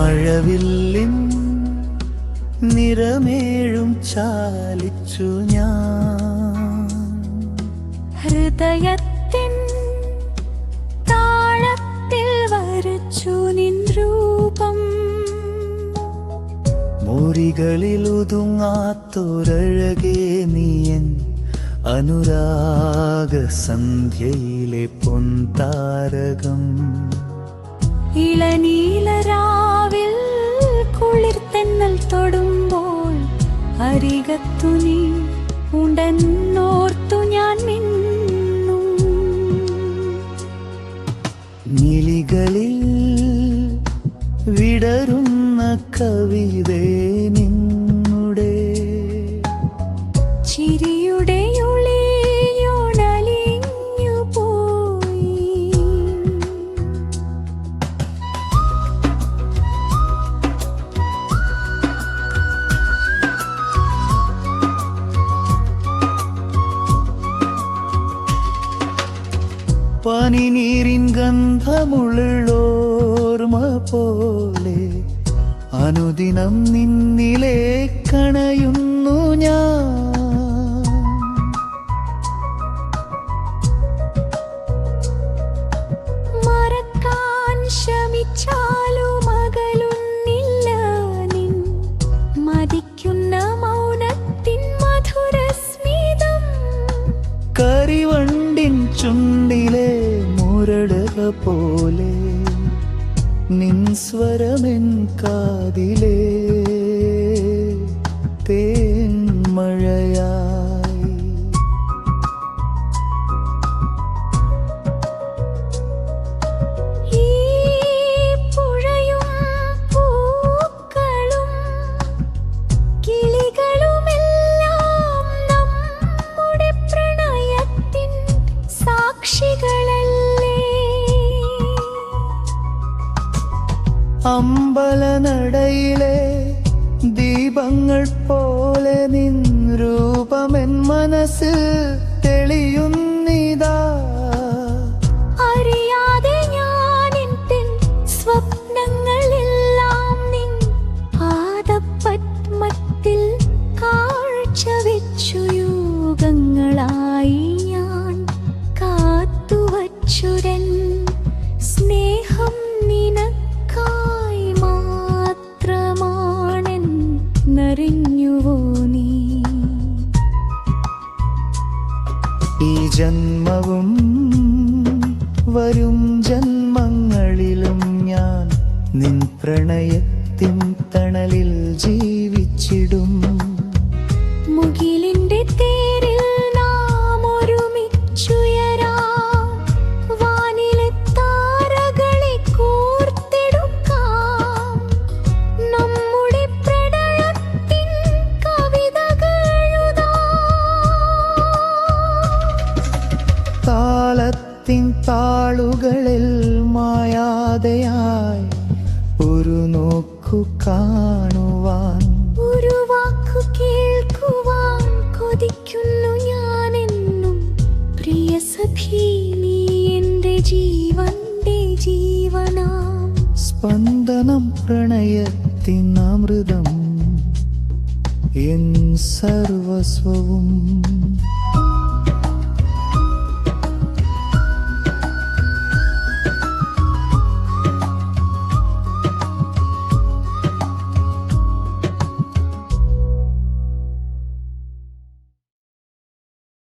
മഴവില്ലിൻ നിറമേഴും ചാലിച്ചു ഞാൻ. ഹൃദയത്തിൻ താളത്തിൽ വരച്ചു നിൻ രൂപം. മുറികളിൽ ഒതുങ്ങാത്തൊരഴകേ നീയൻ അനുരാഗ സന്ധ്യയിലെ പൊൻതാരകം. ഇളനീലരാ തൊടുമ്പോൾ അരികത്തു നീ ഉണ്ടെന്നോർത്തു ഞാൻ നിന്നു നിലികളിൽ വിടരുന്ന കവിതേ നിന്നുടെ പനിനീരിൻ ഗന്ധമുള്ളോർമ പോലെ അനുദിനം നിന്നിലെ കണയുന്നു ഞാൻ. മറക്കാൻ ശ്രമിച്ചാലും നിൻ. മതിക്കുന്ന മൗനത്തിൻ മധുരസ്മിതം. കരിവണ്ടിൻ ചുണ്ടിലെ മുരടക പോലെ നിൻ സ്വരമെൻ കാതിലേ അമ്പലനടയിലെ ദീപങ്ങൾ പോലെ നിൻ രൂപമെൻ മനസ്സിൽ തെളിയുന്നിതാ. അറിയാതെ ഞാൻ നിൻ പാദപത്മത്തിൽ വെച്ചു ഞാൻ കാത്തുവച്ചുരൻ സ്നേഹം നിനക്കായി ഈ ജന്മവും വരും ജന്മങ്ങളിലും ഞാൻ നിൻ പ്രണയത്തിൻ തണലിൽ ജീവിച്ചിടും. താളത്തിൻ താളുകളിൽ മായാതെയായി ഒരു നോക്കു കാണുവാൻ. ഒരു വാക്കു കേൾക്കുവാൻ കൊതിക്കുന്നു ഞാൻ എന്നും പ്രിയ സഖി നീ എന്റെ ജീവന്റെ ജീവനാം. സ്പന്ദനം പ്രണയത്തിൻ അമൃതം എൻ സർവസ്വവും